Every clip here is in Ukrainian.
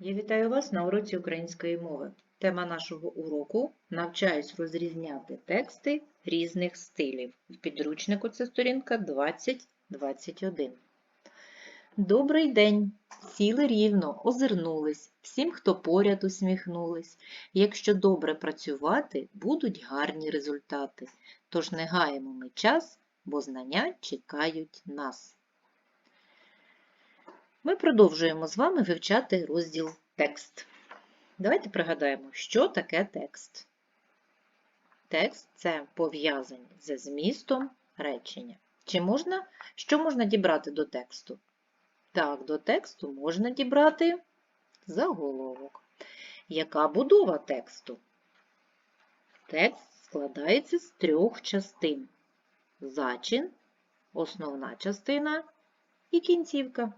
Я вітаю вас на уроці української мови. Тема нашого уроку навчаюсь розрізняти тексти різних стилів. В підручнику це сторінка 2021. Добрий день! Сіли рівно, озирнулись, всім, хто поряд усміхнулись. Якщо добре працювати, будуть гарні результати. Тож не гаємо ми час, бо знання чекають нас. Ми продовжуємо з вами вивчати розділ текст. Давайте пригадаємо, що таке текст. Текст це пов'язані зі змістом речення. Чи можна, що можна дібрати до тексту? Так, до тексту можна дібрати заголовок. Яка будова тексту? Текст складається з трьох частин: зачин, основна частина і кінцівка.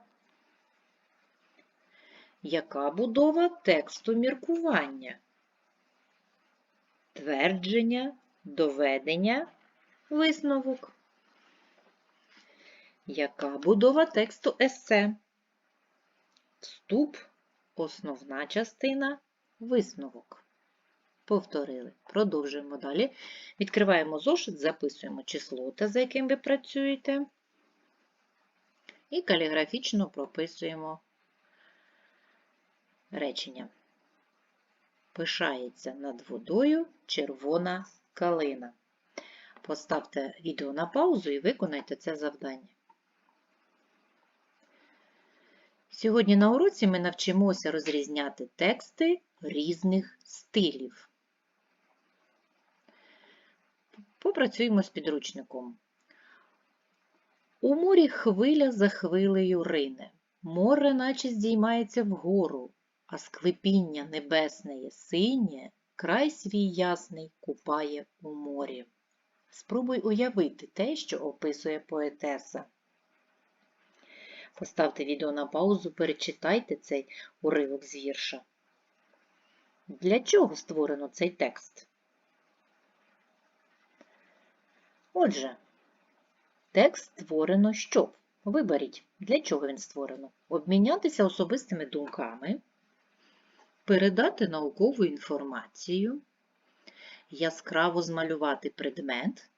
Яка будова тексту міркування? Твердження, доведення, висновок. Яка будова тексту есе? Вступ, основна частина, висновок. Повторили. Продовжуємо далі. Відкриваємо зошит, записуємо число, та за яким ви працюєте. І каліграфічно прописуємо речення. Пишається над водою червона калина. Поставте відео на паузу і виконайте це завдання. Сьогодні на уроці ми навчимося розрізняти тексти різних стилів. Попрацюємо з підручником. У морі хвиля за хвилею рине, море наче здіймається вгору, а склепіння небесне синє, край свій ясний купає у морі. Спробуй уявити те, що описує поетеса. Поставте відео на паузу, перечитайте цей уривок з вірша. Для чого створено цей текст? Отже, текст створено щоб? Виберіть, для чого він створено? Обмінятися особистими думками, передати наукову інформацію, яскраво змалювати предмет,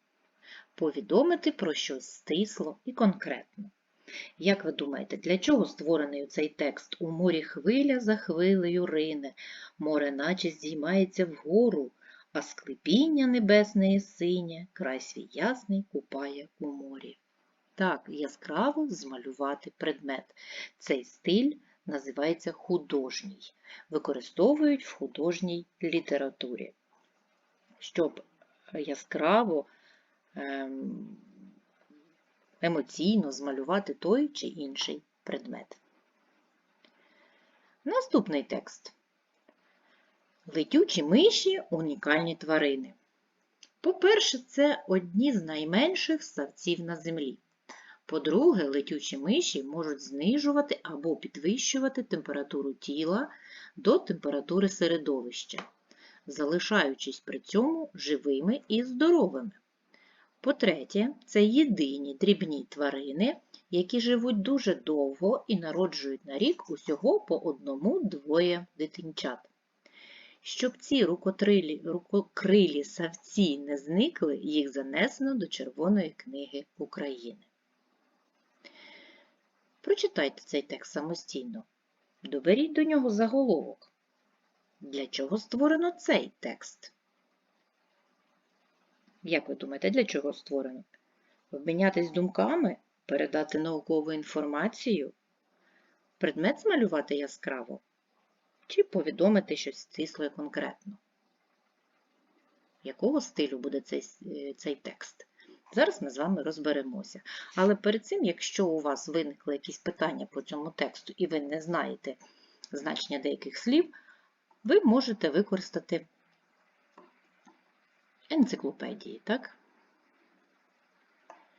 повідомити про щось стисло і конкретно. Як ви думаєте, для чого створений цей текст? У морі хвиля за хвилею рине, море наче здіймається вгору, а склепіння небесне і синє, край свій ясний купає у морі. Так, яскраво змалювати предмет. Цей стиль називається художній. Використовують в художній літературі, щоб яскраво ем, емоційно змалювати той чи інший предмет. Наступний текст. Летючі миші унікальні тварини. По-перше, це одні з найменших ставців на землі. По-друге, летючі миші можуть знижувати або підвищувати температуру тіла до температури середовища, залишаючись при цьому живими і здоровими. По-третє, це єдині дрібні тварини, які живуть дуже довго і народжують на рік усього по одному-двоє дитинчат. Щоб ці рукотрилі, рукокрилі савці не зникли, їх занесено до Червоної книги України. Прочитайте цей текст самостійно. Доберіть до нього заголовок. Для чого створено цей текст? Як ви думаєте, для чого створено? Обмінятись думками, передати наукову інформацію, предмет змалювати яскраво чи повідомити щось стисло і конкретно? Якого стилю буде цей, цей текст? Зараз ми з вами розберемося. Але перед цим, якщо у вас виникли якісь питання по цьому тексту і ви не знаєте значення деяких слів, ви можете використати енциклопедії, так?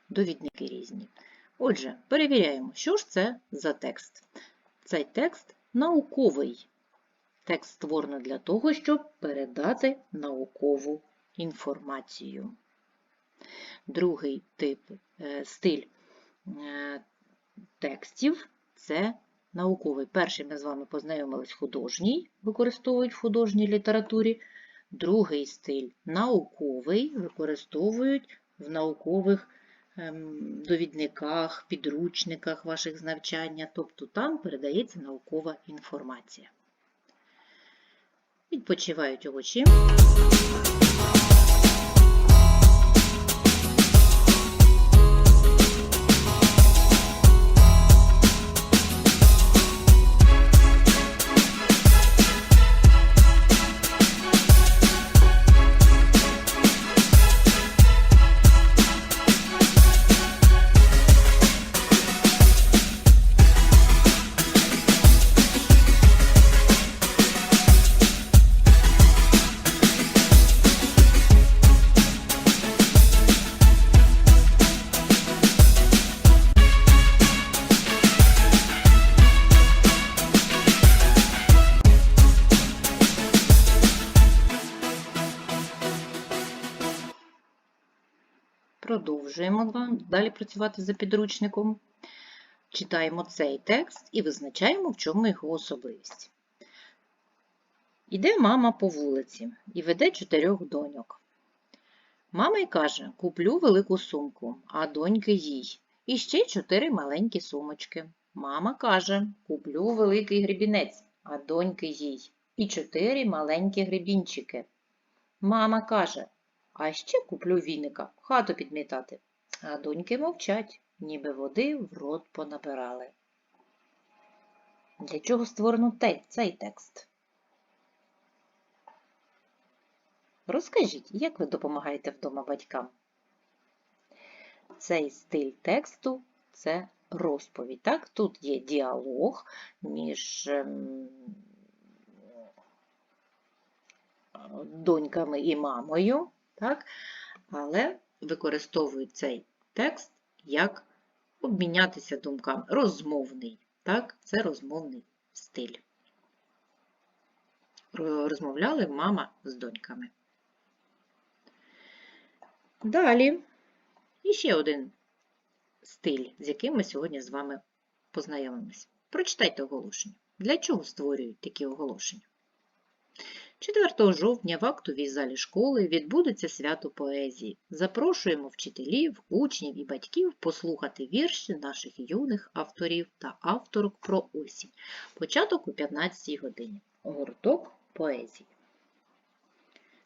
Довідники різні. Отже, перевіряємо, що ж це за текст. Цей текст науковий. Текст створено для того, щоб передати наукову інформацію. Другий тип е, стиль е, текстів це науковий. Перший ми з вами познайомились художній, використовують в художній літературі. Другий стиль науковий, використовують в наукових ем, довідниках, підручниках ваших з навчання, тобто там передається наукова інформація. Відпочивають очі. Продовжуємо далі працювати за підручником. Читаємо цей текст і визначаємо, в чому його особливість. Іде мама по вулиці і веде чотирьох доньок. Мама й каже, куплю велику сумку, а доньки їй. І ще чотири маленькі сумочки. Мама каже, куплю великий гребінець, а доньки їй. І чотири маленькі гребінчики. Мама каже, а ще куплю віника, хату підмітати. А доньки мовчать, ніби води в рот понабирали. Для чого створено цей текст? Розкажіть, як ви допомагаєте вдома батькам? Цей стиль тексту це розповідь. Так? Тут є діалог між ем, доньками і мамою, так? але використовують цей текст як обмінятися думками. Розмовний. Так? Це розмовний стиль. Розмовляли мама з доньками. Далі і ще один стиль, з яким ми сьогодні з вами познайомимося. Прочитайте оголошення. Для чого створюють такі оголошення? 4 жовтня в актовій залі школи відбудеться свято поезії. Запрошуємо вчителів, учнів і батьків послухати вірші наших юних авторів та авторок про осінь. Початок о 15 годині. Гурток поезії.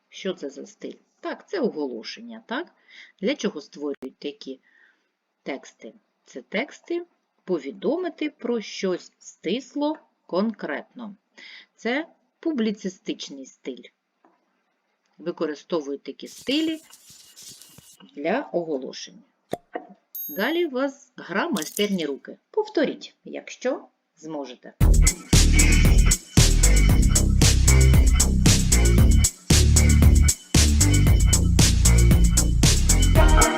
Що це за стиль? Так, це оголошення. Так? Для чого створюють такі тексти? Це тексти повідомити про щось стисло конкретно. Це публіцистичний стиль. Використовують такі стилі для оголошення. Далі у вас гра майстерні руки. Повторіть, якщо зможете. Я думаю,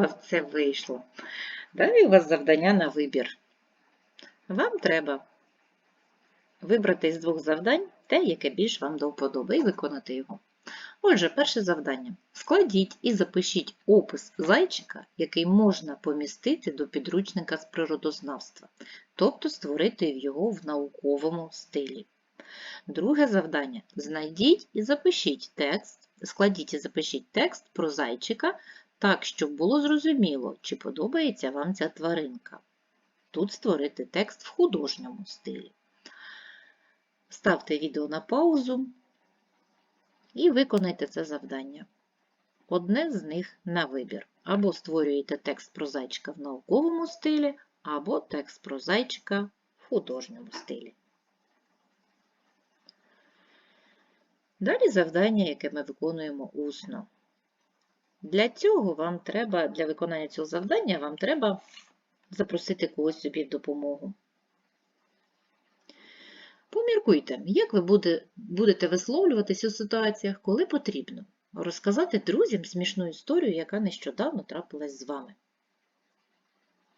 вас це вийшло. Далі у вас завдання на вибір. Вам треба вибрати з двох завдань те, яке більш вам до вподоби, і виконати його. Отже, перше завдання. Складіть і запишіть опис зайчика, який можна помістити до підручника з природознавства, тобто створити його в науковому стилі. Друге завдання. Знайдіть і запишіть текст, складіть і запишіть текст про зайчика так, щоб було зрозуміло, чи подобається вам ця тваринка. Тут створити текст в художньому стилі. ставте відео на паузу і виконайте це завдання. Одне з них на вибір. Або створюєте текст про зайчика в науковому стилі, або текст про зайчика в художньому стилі. Далі завдання, яке ми виконуємо усно. Для цього вам треба, для виконання цього завдання, вам треба запросити когось собі в допомогу. Поміркуйте, як ви будете висловлюватись у ситуаціях, коли потрібно розказати друзям смішну історію, яка нещодавно трапилась з вами.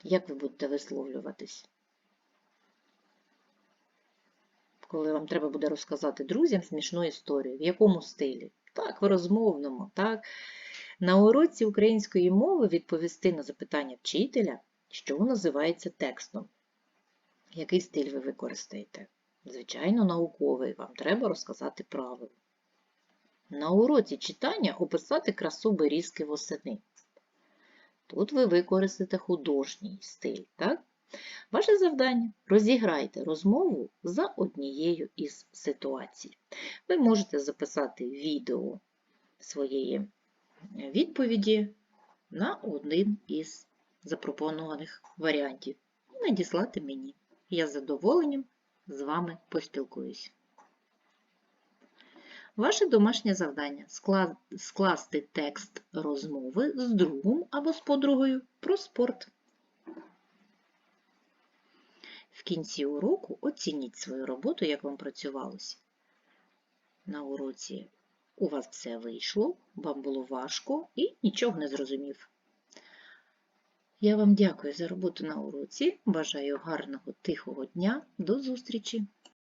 Як ви будете висловлюватись? Коли вам треба буде розказати друзям смішну історію, в якому стилі? Так, в розмовному, так. На уроці української мови відповісти на запитання вчителя, що називається текстом. Який стиль ви використаєте? Звичайно, науковий. Вам треба розказати правило. На уроці читання описати красу берізки восени. Тут ви використаєте художній стиль, так? Ваше завдання розіграйте розмову за однією із ситуацій. Ви можете записати відео своєї відповіді на один із запропонованих варіантів і надіслати мені. Я з задоволенням з вами поспілкуюсь. Ваше домашнє завдання скласти текст розмови з другом або з подругою про спорт. В кінці уроку оцініть свою роботу, як вам працювалося. На уроці у вас все вийшло, вам було важко і нічого не зрозумів. Я вам дякую за роботу на уроці. Бажаю гарного тихого дня. До зустрічі!